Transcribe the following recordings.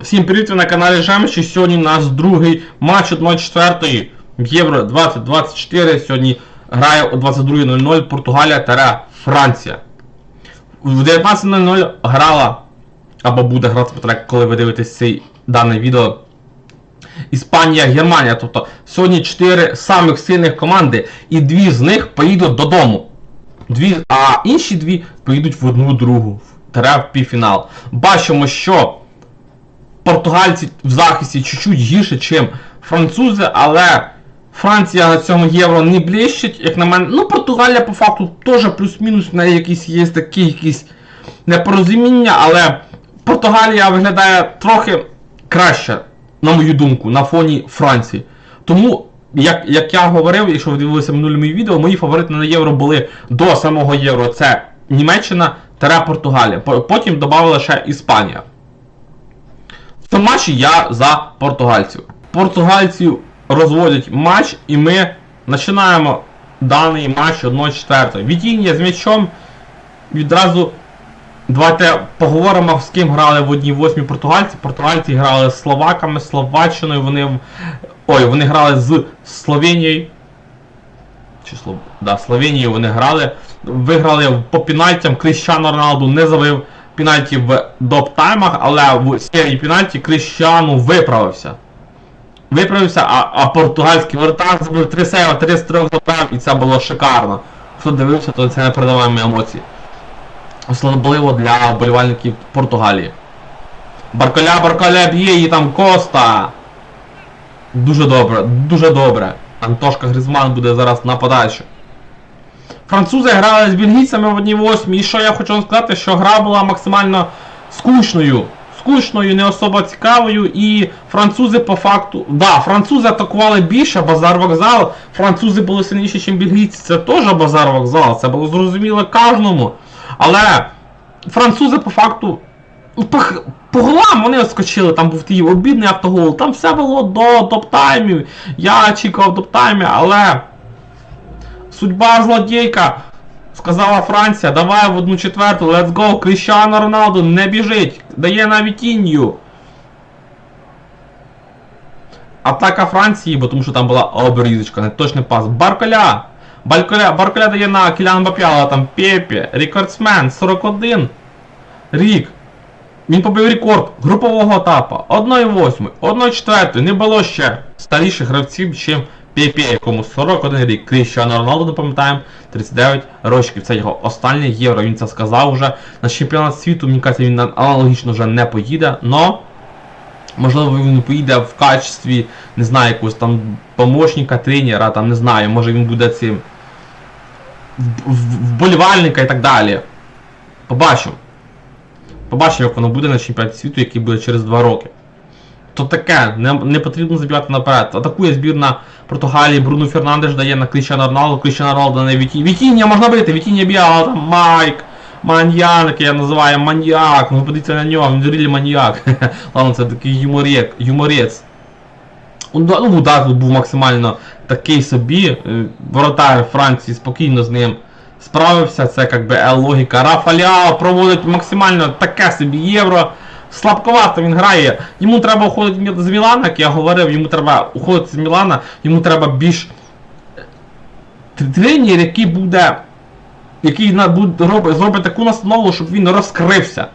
Всім привіт, ви на каналі Жемчі. Сьогодні у нас другий матч 1-4 Євро 2024. Сьогодні грає о 22.00 Португалія та Франція. В 19.00 грала, або буде грати Петрек, коли ви дивитесь цей дане відео. Іспанія, Германія. Тобто сьогодні 4 самих сильних команди, і дві з них поїдуть додому. Дві, а інші дві поїдуть в одну другу. Тере в півфінал. Бачимо, що португальці в захисті чуть-чуть гірше, ніж французи, але Франція на цьому євро не блищить, як на мене. Ну, Португалія по факту теж плюс-мінус неї якісь є такі якісь непорозуміння, але Португалія виглядає трохи краще, на мою думку, на фоні Франції. Тому, як, як я говорив, якщо ви дивилися минулі мої відео, мої фаворити на євро були до самого євро. Це Німеччина та Португалія. Потім додали ще Іспанія. В цьому матчі я за португальців. Португальців розводять матч, і ми починаємо даний матч 1-4. Відіння з м'ячом відразу. Давайте поговоримо, з ким грали в одній восьмій португальці. Португальці грали з словаками, Словаччиною, вони. Ой, вони грали з Словенією. Чи Слов... Да, Словенією вони грали. Виграли по пенальтям. Кріщано Роналду не забив пенальті в доп-таймах, але в серії пенальті Кріщану виправився. Виправився, а, а португальський воротар забив 3 сейва, 3 з 3 забив, і це було шикарно. Хто дивився, то це не передаваємо емоції. Особливо для вболівальників Португалії. Баркаля, Баркаля б'є її там Коста. Дуже добре, дуже добре. Антошка Гризман буде зараз на подачу. Французи грали з бельгійцями в одній восьмій. І що я хочу вам сказати, що гра була максимально скучною. Скучною, не особо цікавою. І французи по факту. Да, французи атакували більше, базар вокзал. Французи були сильніші, ніж бельгійці. Це теж базар вокзал. Це було зрозуміло кожному. Але французи по факту. По, по голам вони отскочили, там був такий обідний автогол, там все було до топ-таймів. Я очікував топ-таймів, але судьба злодійка. Сказала Франція, давай в одну четверту, let's go, Кріщано Роналду не біжить, дає навіть інью. Атака Франції, бо тому що там була обрізочка, не точний пас. Барколя! Барколя, Барколя дає на Кілян Бап'яла, там Пепі, рекордсмен, 41. Рік. Він побив рекорд групового етапу. 1-8, 1-4. Не було ще старіших гравців, чим Пепе, якому 41 рік. Кріщано Роналду, пам'ятаємо, 39 років. Це його останнє євро. Він це сказав вже. На чемпіонат світу, мені кажеться, він аналогічно вже не поїде. Но Можливо, він поїде в качестві, не знаю, якогось там помощника, тренера, там не знаю, може він буде цим вболівальника і так далі. Побачимо. Побачимо, як воно буде на чемпіонаті світу, який буде через 2 роки. То таке, не, не потрібно забігати наперед. Атакує збірна Португалії, Бруно Фернандеш дає на Кріщано Роналду, Кріщано Роналду на Віті. Вітіння можна бити, Вітіння б'є, але там Майк. Маньяк, я називаю маньяк, ну подивіться на нього, він реально маньяк. Ладно, це такий юморєк, юморець. Ну, удар був максимально такий собі. е, Воротар Франції спокійно з ним справився. Це якби е, логіка. Рафаляо проводить максимально таке собі євро. Слабковато він грає. Йому треба уходити з Мілана, як я говорив, йому треба уходити з Мілана, йому треба більш е, тренер, який буде який буде, робить, зробить таку настанову, щоб він розкрився.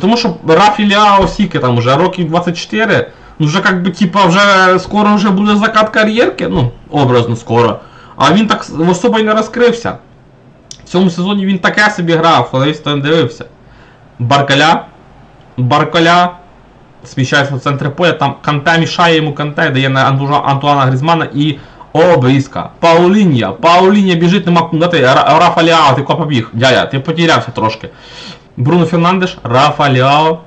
Тому що Рафі Ляо Сіки там уже років 24, ну вже як би типа вже скоро вже буде закат кар'єрки, ну, образно скоро. А він так особо й не розкрився. В цьому сезоні він таке собі грав, але не дивився. Баркаля. Баркаля сміщається в центр поля, там Канте мішає йому Канте, дає на Антуана Грізмана і обрізка. Пауління. Пауління біжить, нема куди дати. Ра- Рафа Ліао, ти куди побіг? Дядя, ти потерявся трошки. Бруно Фернандеш, Рафа Ліао.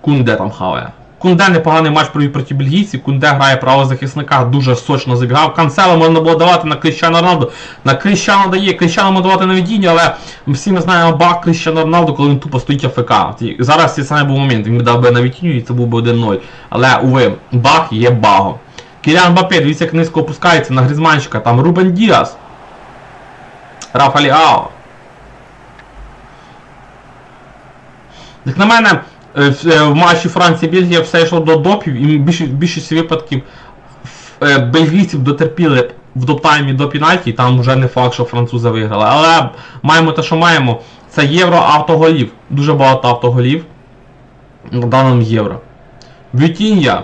Кунде там хаває. Кунде непоганий матч провів проти бельгійців. Кунде грає правозахисника, дуже сочно забігав. Канцело можна було давати на Кріщану Роналду. На Кріщану дає, Кріщану можна давати на відіння, але всі ми знаємо баг Кріщану Роналду, коли він тупо стоїть АФК. Зараз це саме був момент, він дав би на відінню і це був би 1-0. Але, уви, баг є багом. Кілян Бапе, дивіться, як низько опускається на Грізманчика, там Рубен Діас. Рафа Ліао. Як на мене, в, е, в матчі Франція-Бельгія все йшло до допів, і більшість, більшість випадків е, бельгійців дотерпіли в доптаймі до пенальті, і там вже не факт, що французи виграли. Але маємо те, що маємо. Це євро автоголів. Дуже багато автоголів на даному євро. Вітіння.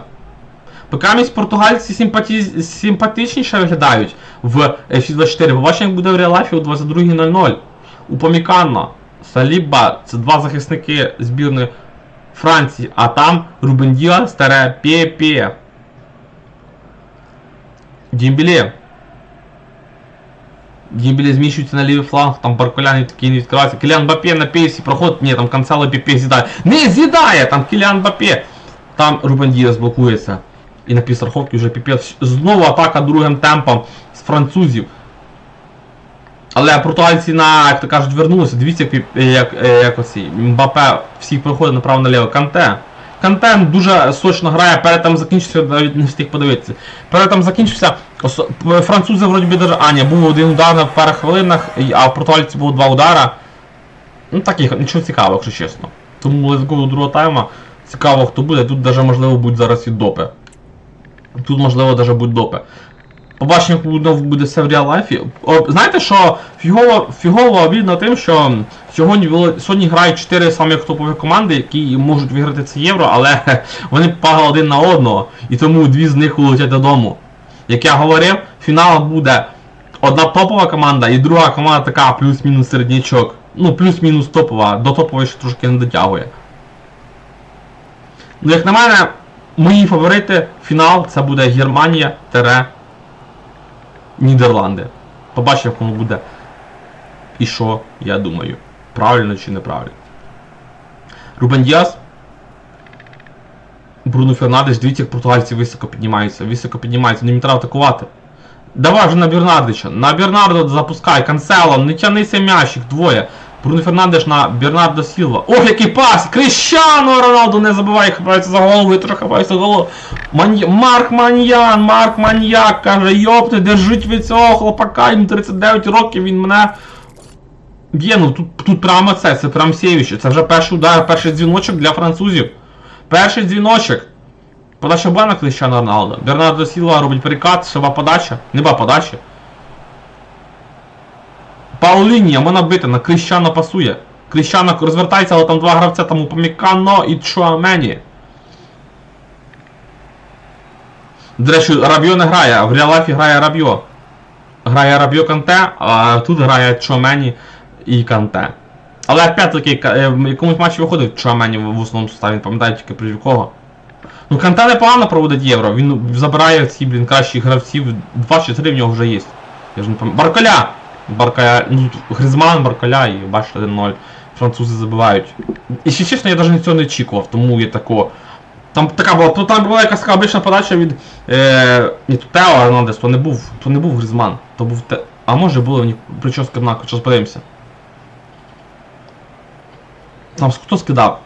Покамість португальці симпаті... симпатичніше виглядають в FC24. Побачимо, як буде в реалафі у 22.00. У Поміканна, Саліба, це два захисники збірної Франції, а там Рубен Діас, старе Пепе. Дімбіле. Дімбіле зміщується на лівий фланг, там Барколян такий не відкривається. Кіліан Бапе на пейсі проходить, ні, там Канцело Пепе з'їдає. Не з'їдає, там Кіліан Бапе. Там Рубен Діас блокується. І на півстраховки вже піпець. Знову атака другим темпом з французів. Але португальці на, як то кажуть, вернулися. Дивіться, як, як, як оці Мбапе всіх проходить направо-наліво. Канте. Канте дуже сочно грає, перед там закінчився, навіть не встиг подивитися. Перед там закінчився. Французи вроді би даже. А, ні, був один удар на перших хвилинах, а в португальці було два удара. Ну так їх, нічого цікавого, якщо чесно. Тому let's до другого тайма. Цікаво, хто буде. Тут даже можливо будуть зараз і допи. Тут можливо даже будуть допи. Побачимо, як буде, буде все в реал-лайфі. Знаєте, що фігово, фігово обідно тим, що сьогодні, сьогодні грають 4 самих топові команди, які можуть виграти це євро, але вони падали один на одного, і тому дві з них улетять додому. Як я говорив, фінал буде одна топова команда і друга команда така плюс-мінус середнячок. Ну, плюс-мінус топова, до топової ще трошки не дотягує. Ну, як на мене, мої фаворити фінал це буде Германія тере Нідерланди. Побачимо, кому буде. І що, я думаю. Правильно чи неправильно. Рубен Діас. Бруно Фернандеш, дивіться, як португальці високо піднімаються. Високо піднімаються, не треба атакувати. Давай вже на Бернардича. На Бернардо запускай, Канцело, не тянися м'ячик, двоє. Бруно Фернандеш на Бернардо Сілва. Ох, який пас! Крещано Роналду не забуває, хапається за голову і трохи хапається за голову. Манья... Марк Маньян, Марк Маньяк каже, йопти, держіть ви цього хлопака, йому 39 років, він мене б'є. Ну тут, тут прямо це, це прям сєвіще. Це вже перший удар, перший дзвіночок для французів. Перший дзвіночок. Подача була на Крещано Роналдо. Бернардо Сілва робить перекат, шива подача. Не ба подача. Паулінія, можна бити, на Крещано пасує. Крещано розвертається, але там два гравця, там Упамікано і Чуамені. До речі, Рабіо не грає, в реалафі грає Рабіо. Грає Рабіо Канте, а тут грає Чуамені і Канте. Але опять-таки, е, в якомусь матчі виходив Чуамені в основному составі, не пам'ятаю тільки проти кого. Ну Канте непогано проводить євро, він забирає ці, блін, кращих гравців, 2 чи 3 в нього вже є. Я ж не пам'ятаю. Баркаля! Баркаля, ну тут Гризман, Баркаля і бачите 1-0. Французи забивають. І ще чесно, я навіть цього не очікував, тому є тако. Там така була, то там була якась така подача від. Е, то Тео Арнандес, то не був, то не був Гризман, то був Те. А може було прическа однакова, зараз подивимося. Там хто скидав?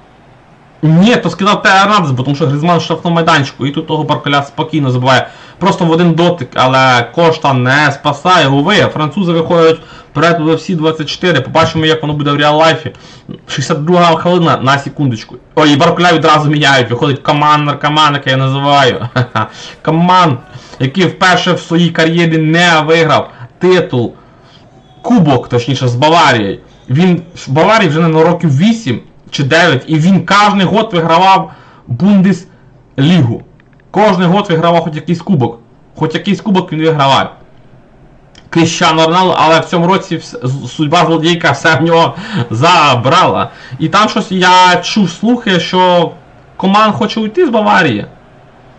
Ні, то скидав Арнандес, бо тому що Гризман в штрафному майданчику, і тут того Баркаля спокійно забиває. Просто в один дотик, але Кошта не спасає. Уви, французи виходять вперед у всі 24. Побачимо, як воно буде в реал-лайфі. 62 хвилина на секундочку. Ой, і Баркуля відразу міняють. Виходить коман наркоман, як я називаю. Ха-ха. Коман, який вперше в своїй кар'єрі не виграв титул. Кубок, точніше, з Баварією. Він в Баварії вже на років 8 чи 9, і він кожен год вигравав Бундеслігу. Кожний год вигравав хоч якийсь кубок. Хоч якийсь кубок він вигравав. Кріщано Роналдо, але в цьому році судьба злодійка все в нього забрала. І там щось я чув слухи, що команда хоче уйти з Баварії.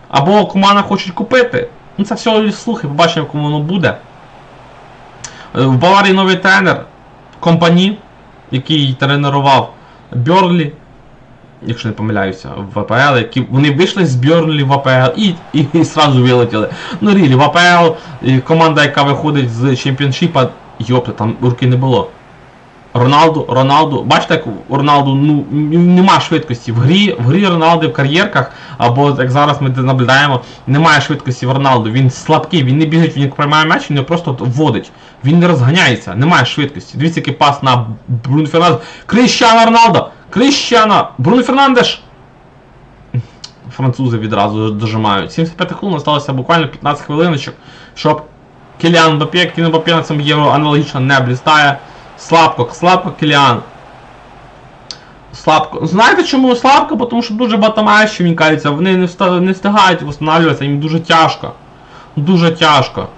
Або команда хочуть купити. Ну це все слухи, побачимо, кому воно буде. Е, В Баварії новий тренер компані, який тренував Бьорлі, якщо не помиляюся, в АПЛ, які вони вийшли з Бьорлі в АПЛ і, і, і сразу вилетіли. Ну рілі, в АПЛ команда, яка виходить з чемпіоншіпа, йопта, там руки не було. Роналду, Роналду, бачите, як у Роналду ну, нема швидкості. В грі, в грі Роналду в кар'єрках, або як зараз ми наблюдаємо, немає швидкості в Роналду. Він слабкий, він не біжить, він приймає м'яч, він його просто вводить. Він не розганяється, немає швидкості. Дивіться, який пас на Бруно Фернандес. Кріщано Роналдо! Кріщано! Бруно Фернандеш! французи відразу дожимають. 75 хвилин залишилося буквально 15 хвилиночок, щоб Кіліан Мбаппе, Кіліан Мбаппе на цьому євро аналогічно не блістає. Слабко, слабко Кіліан. Слабко. Знаєте чому слабко? Тому що дуже мені кажеться, вони не, вста... не встигають встановлюватися, їм дуже тяжко. Дуже тяжко.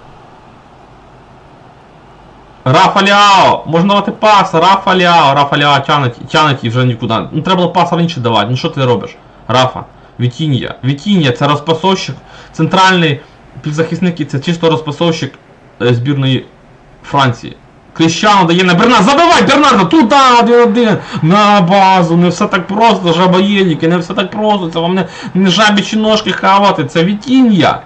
Рафа Ляо! Можна давати пас, Рафа Ляо, Рафа Ляо тянуть, тянуть вже нікуди. Ну треба було пас раніше давати. Ну що ти робиш? Рафа. Вітіння. Вітіння це розпасовщик, центральний півзахисник і це чисто розпасовщик е, збірної Франції. Кріщану дає на Бернард. Забивай, Бернарда! Туди, один-один! На базу! Не все так просто, жабоєльники, не все так просто. Це вам не, не жабічі ножки хавати, це Вітіння.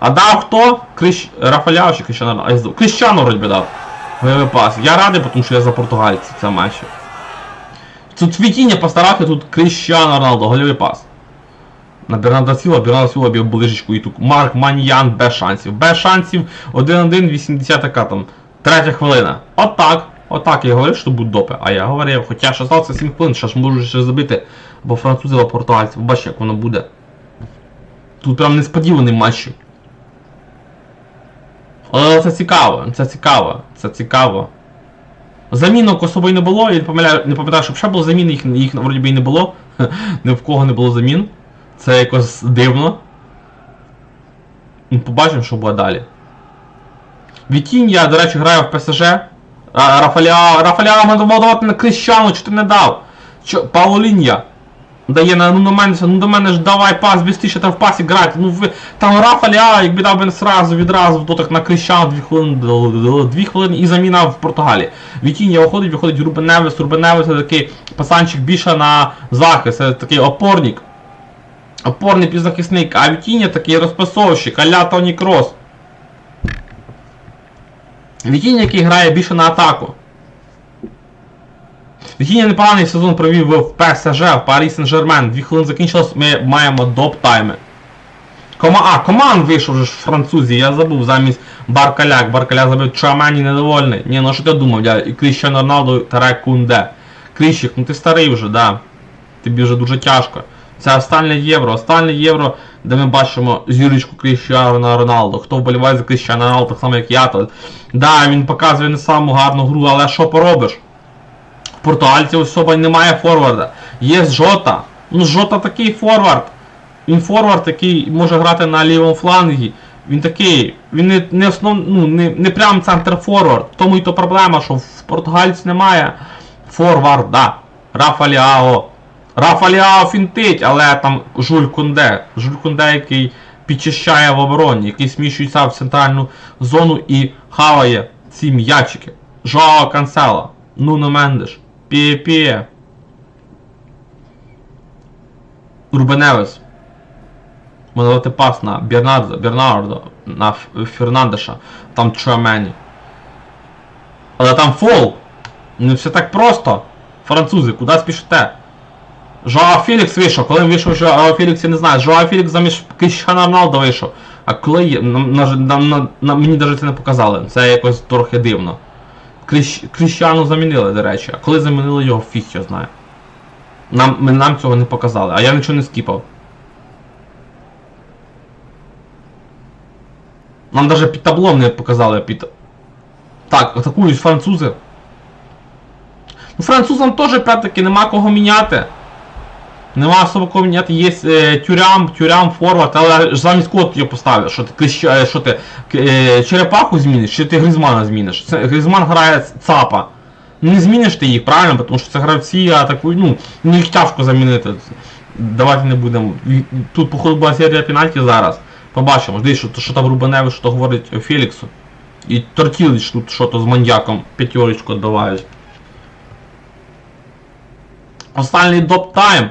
А дав хто? Крищ... Рафаляв чи Кріщану? А. Кріщану вроді би дав. Гольовий пас. Я радий, тому що я за португальців це матчі. Тут Вітіння постарався, тут Кріщану Роналдо, гольовий пас. На Бернарда Сіла, Бернарда Сіла б'є ближечку і тут Марк Маньян без шансів. Без шансів 1-1, 80 така там. Третя хвилина. Отак. Отак я говорив, що будуть допи. А я говорив, хоча ще залишилося 7 хвилин, ще ж можу ще забити. Бо французи або португальці. Бачите, як воно буде. Тут прям несподіваний матч. Але це цікаво, це цікаво, це цікаво. Замінок особо не було, я не пам'ятаю, не пам'ятаю, щоб ще було замін, їх, їх вроді би і не було. Ні в кого не було замін. Це якось дивно. Ну, Побачимо, що буде далі. Вітінь, я, до речі, граю в ПСЖ. Рафаля, Рафаля мав давати на Крищану, чи ти не дав? Чо, Паулінья. Дає на ну на мене, ну до мене ж давай пас, бістіше там в пасі грати. Ну ви там Рафа Ляо, якби дав би сразу відразу в дотик на Крищану 2 хвилини, 2 хвилини і заміна в Португалії. Вітіння виходить, виходить Рубен Невес, Рубен Невес це такий пасанчик більше на захист, це такий опорник. Опорний півзахисник, а Вітіння такий розпасовщик, а-ля Тоні Крос. Вітіння, який грає більше на атаку. Вітіння непоганий сезон провів в ПСЖ, в Парі Сен-Жермен. Дві хвилини закінчилось, ми маємо доп-тайми. Кома... А, команд вийшов вже ж французі, я забув замість Баркаляк. Баркаляк забив Чамані недовольний. Ні, ну що ти думав, я і Кріщану Роналду Таре Кунде. Кріщик, ну ти старий вже, да. Тобі вже дуже тяжко. Це останнє євро, останнє євро, де ми бачимо зірочку Кріщану Роналду. Хто вболіває за Кріщану Роналду, так само як я, то да, він показує не саму гарну гру, але що поробиш? В португальців особа немає форварда. Є Жота. Ну Жота такий форвард. Він форвард, який може грати на лівому флангі. Він такий, він не не основ, ну, не, не прям центр форвард. Тому і то проблема, що в португальців немає форварда. Рафа Ліао. Фінтить, але там Жуль Кунде. Жуль Кунде, який підчищає в обороні, який сміщується в центральну зону і хаває ці м'ячики. Жоао Канцела. Нуно Мендеш. Піє-піє. Рубеневес. Можна пас на Бернардо, Бернардо, на Фернандеша, там Чуамені. Але там фол. Не все так просто. Французи, куди спішите? Жоао Фелікс вийшов, коли вийшов Жоао Фелікс, я не знаю. Жоао Фелікс замість Кріщана Роналдо вийшов. А коли на, на, на, на, мені навіть це не показали. Це якось трохи дивно. Кріщ, Кріщану замінили, до речі. А коли замінили його, фіг я знаю. Нам, нам цього не показали, а я нічого не скіпав. Нам навіть під таблом не показали під. Так, атакують французи. Ну, французам теж опять-таки нема кого міняти. Нема особо кого міняти. Є е, тюрям, тюрям, форвард, але ж замість кого ти його поставиш? Що ти, Крищ- е, що ти е, черепаху зміниш, чи ти Гризмана зміниш? Це, Гризман грає ЦАПа. Ну, Не зміниш ти їх, правильно? Тому що це гравці атакують, ну, ну їх тяжко замінити. Давайте не будемо. Тут, походу, була серія пенальті зараз. Побачимо. Дивись, що, що там Рубаневич, що говорить Феліксу. І Тортілич тут що-то з маньяком п'ятерочку відбивають. Останній доп-тайм.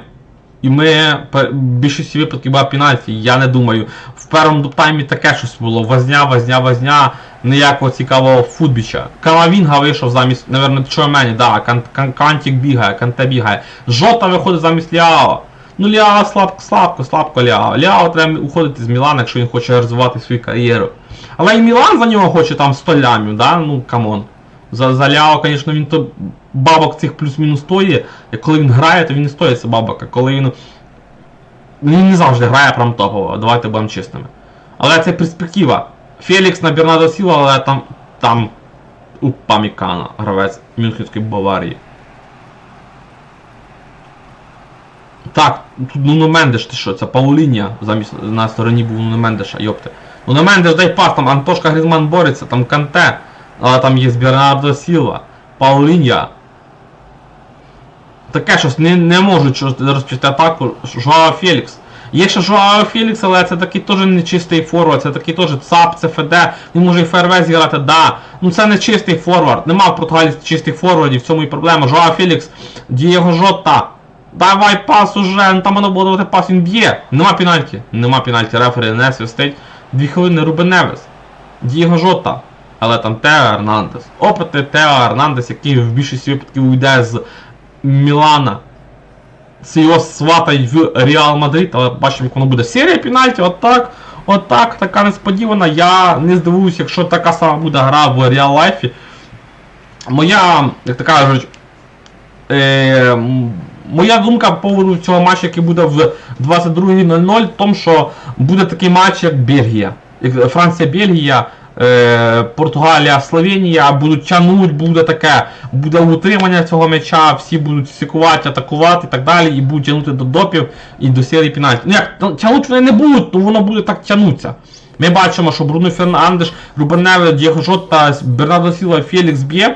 І ми в більшості випадків була пенальті. Я не думаю. В першому доп-таймі таке щось було. Возня, возня, возня. Ніякого цікавого футбіча. Камавінга вийшов замість, напевно, Чомені, да, кан, кан, Кантік бігає, Канте бігає. Жота виходить замість Ліао. Ну Ліао слабко, слабко, слабко Ліао. Ліао треба уходити з Мілана, якщо він хоче розвивати свою кар'єру. Але і Мілан за нього хоче там 100 лямів, да? Ну, камон. За, за Ляо, звісно, він то бабок цих плюс-мінус стоїть. Коли він грає, то він не стоїть це бабок. А коли він Він не завжди грає прям топово, давайте будемо чесними. Але це перспектива. Фелікс на Бернадо Сіла, але там. там. Упамікана, гравець Мюнхенської Баварії. Так, тут Нуно Мендеш, ти що, це Паулінія замість на стороні був Нуно Мендеша, йопте. Нуно Мендеш дай пас, там Антошка Грізман бореться, там Канте, але там є Бернардо Сілва, Паулінія. Таке щось не, не можуть розпочати атаку Жоао Фелікс. Є ще Жоао Фелікс, але це такий теж не чистий форвард, це такий теж ЦАП, це ФД, він може і ФРВ зіграти, да. Ну це не чистий форвард. Нема в Португалії чистих форвардів, в цьому і проблема. Жоао Фелікс, Дієго Жота. Давай пас уже, ну там воно було давати пас, він б'є. Нема пенальті. Нема пенальті, рефері не свистить. Дві хвилини Рубен Невес. Дієго Жота. Але там Тео Ернандес. Опитний Тео Ернандес, який в більшості випадків уйде з Мілана. Це його сватають в Реал Мадрид, але бачимо, як воно буде. Серія пенальті, отак, отак, така несподівана. Я не здивуюсь, якщо така сама буде гра в Реал Лайфі. Моя, як то кажуть, е, моя думка по поводу цього матчу, який буде в 22.00, в тому, що буде такий матч, як Бельгія. Франція-Бельгія, Португалія, Словенія будуть тянуть, буде таке, буде утримання цього м'яча, всі будуть сікувати, атакувати і так далі, і будуть тягнути до допів і до серії пенальті. Ну як, ну, вони не будуть, то воно буде так тягнутися. Ми бачимо, що Бруно Фернандеш, Рубен Неве, Дієго Жота, Бернардо Сілва, Фелікс б'є.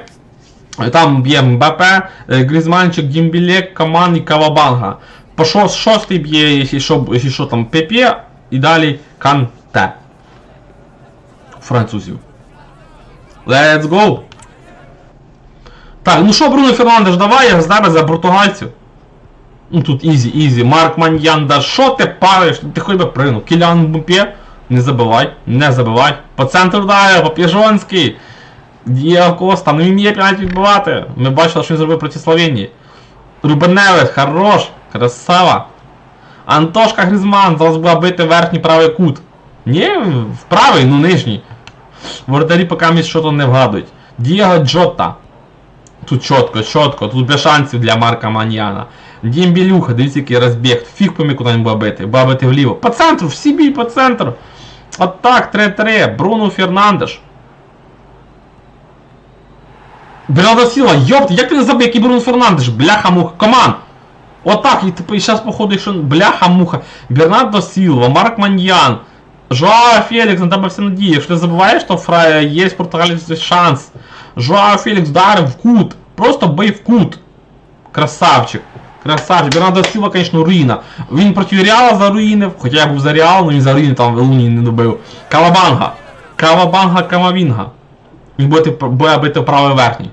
Там б'є Мбапе, е, Грізманчик, Дімбіле, Каман і Кавабанга. По шо- шостий б'є, якщо що, там Пепе, і далі Канте. Французів. Let's go! Так, ну що, Бруно Фернандеш, давай я зараз за португальців. Ну тут ізі, ізі. Марк Маньян, да що ти париш? Ти хоч би прину. Кілян Мбапе, не забивай, не забивай. По центру дає, по Піжонський. Дієго Коста, ну він вміє пенальті відбивати. Ми бачили, що він зробив проти Словенії. Рубеневе, хорош, красава. Антошка Грізман, зараз буде бити верхній правий кут. Ні, в правий, ну нижній. Воротарі поки місь що то не вгадують. Дієго Джота. Тут чітко, чітко, тут без шансів для Марка Маньяна. Дімбілюха, дивіться, який розбіг. Фіг помі куди він буде бити. Вліво. По центру, всі бій по центру. От так, 3-3. Бруно Фернандеш. Бернардо Сіла, йопт, як ти не забив, який Бруно Фернандеш? Бляха муха, команд! Отак, і типу, зараз походу, якщо бляха муха. Бернардо Сілва, Марк Маньян, Жоао Фелікс, на тебе все надії. Якщо ти забуваєш, то фра... є в Португалії шанс. Жоао Фелікс вдарив в кут. Просто бий в кут. Красавчик. Красавчик. Бернардо Сілва, звісно, руїна. Він проти Реала заруїнив, хоча я був за Реал, але він заруїнив, там Луні не добив. Кавабанга. Кавабанга Камавінга. Він буде, буде бити правий верхній.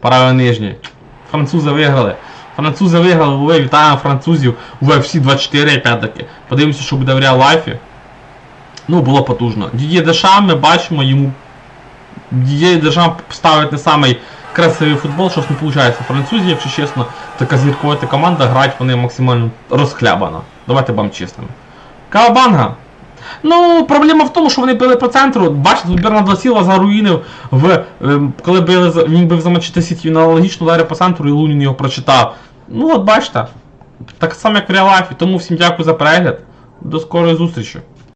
Правий нижній. Французи виграли. Французи виграли, ви вітаємо французів у UFC 24 опять-таки. Подивимося, що буде в реал лайфі. Ну, було потужно. Дідє Дешам ми бачимо, йому Дідє Дешам ставить не самий красивий футбол, щось не виходить. Французі, якщо чесно, така зірковата команда, грають вони максимально розхлябано. Давайте будемо чесними. Кавабанга. Ну, проблема в тому, що вони били по центру. Бачите, тут Бернардо Сілва заруїнив в. ем, коли били, він бив за Манчестер Сіті, він аналогічно ударив по центру і Лунін його прочитав. Ну от бачите. Так само як в реалафі. Тому всім дякую за перегляд. До скорої зустрічі.